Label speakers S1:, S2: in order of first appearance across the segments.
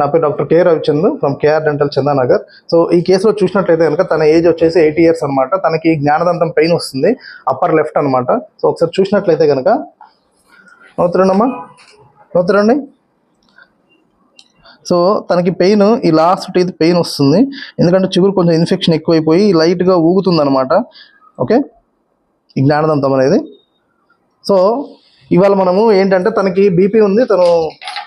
S1: నా పేరు doctor K Ravichand from KR dental Chandanagar. So ఈ కేసులో చూసినట్లయితే కనుక తన ఏజ్ వచ్చేసి ఎయిటీ ఇయర్స్ అనమాట తనకి జ్ఞానదంతం పెయిన్ వస్తుంది. అప్పర్ లెఫ్ట్ అనమాట సో ఒకసారి చూసినట్లయితే కనుక నవ్వుతురండమ్మా నవ్వుతురండి సో తనకి పెయిన్ ఈ లాస్ట్ టీత్ పెయిన్ వస్తుంది. ఎందుకంటే చిగురు కొంచెం ఇన్ఫెక్షన్ ఎక్కువైపోయి లైట్గా ఊగుతుంది అనమాట ఓకే? ఈ జ్ఞానదంతం అనేది. సో ఇవాళ మనము ఏంటంటే తనకి బీపీ ఉంది. తను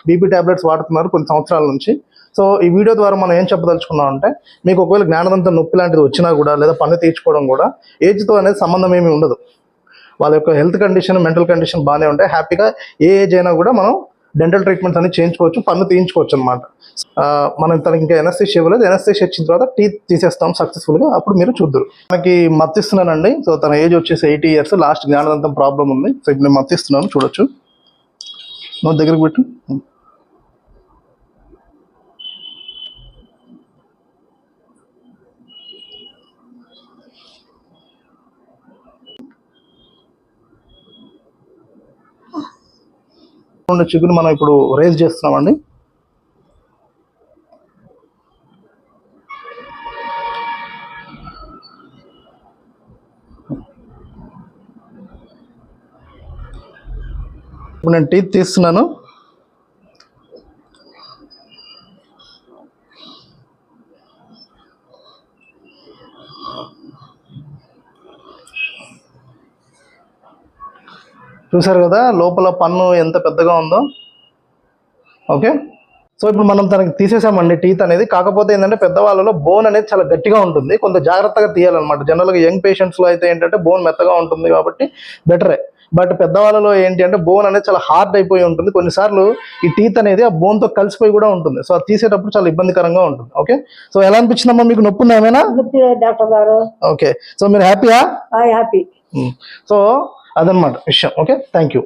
S1: బీపీ టాబ్లెట్స్ వాడుతున్నారు కొన్ని సంవత్సరాల నుంచి. సో ఈ వీడియో ద్వారా మనం ఏం చెప్పదలుచుకున్నాం అంటే మీకు ఒకవేళ జ్ఞానదంతం నొప్పి లాంటిది వచ్చినా కూడా లేదా పన్ను తీర్చుకోవడం కూడా ఏజ్తో అనేది సంబంధం ఏమీ ఉండదు. వాళ్ళ యొక్క హెల్త్ కండిషన్ మెంటల్ కండిషన్ బాగానే ఉంటాయి. హ్యాపీగా ఏ ఏజ్ అయినా కూడా మనం డెంటల్ ట్రీట్మెంట్స్ అన్ని చేయించుకోవచ్చు పన్ను తీయించుకోవచ్చు అనమాట మనం తనకి ఇంకా ఎనస్థిష్ ఇవ్వలేదు. ఎనస్థిష్ ఇచ్చిన తర్వాత టీత్ తీసేస్తాం సక్సెస్ఫుల్గా అప్పుడు మీరు చూద్దరు. మనకి మత్తిస్తున్నానండి. సో తన ఏజ్ వచ్చేసి ఎయిటీ ఇయర్స్ లాస్ట్ జ్ఞానదంతం ప్రాబ్లం ఉంది. సో ఇప్పుడు నేను మత్తిస్తున్నాను. చూడొచ్చు. నువ్వు దగ్గరకు పెట్టు. ఉండే చిగురుని మనం ఇప్పుడు రేజ్ చేస్తున్నామండి. ఇప్పుడు నేను టీత్ తీస్తున్నాను. చూసారు కదా లోపల పన్ను ఎంత పెద్దగా ఉందో? ఓకే. సో ఇప్పుడు మనం తనకి తీసేసామండి టీత్ అనేది. కాకపోతే ఏంటంటే పెద్దవాళ్ళలో బోన్ అనేది చాలా గట్టిగా ఉంటుంది. కొంత జాగ్రత్తగా తీయాలన్నమాట. జనరల్గా యంగ్ పేషెంట్స్లో అయితే ఏంటంటే బోన్ మెత్తగా ఉంటుంది కాబట్టి బెటరే బట్ పెద్దవాళ్ళలో ఏంటి అంటే బోన్ అనేది చాలా హార్డ్ అయిపోయి ఉంటుంది. కొన్నిసార్లు ఈ టీత్ అనేది ఆ బోన్తో కలిసిపోయి కూడా ఉంటుంది. సో అది తీసేటప్పుడు చాలా ఇబ్బందికరంగా ఉంటుంది. ఓకే? సో ఎలా అనిపించిందమ్మా? మీకు నొప్పి ఉందా ఏమైనా?
S2: డాక్టర్ గారు.
S1: ఓకే. సో మీరు హ్యాపీయా
S2: హ్యాపీ
S1: సో అదనమాట విషయం. ఓకే? Thank you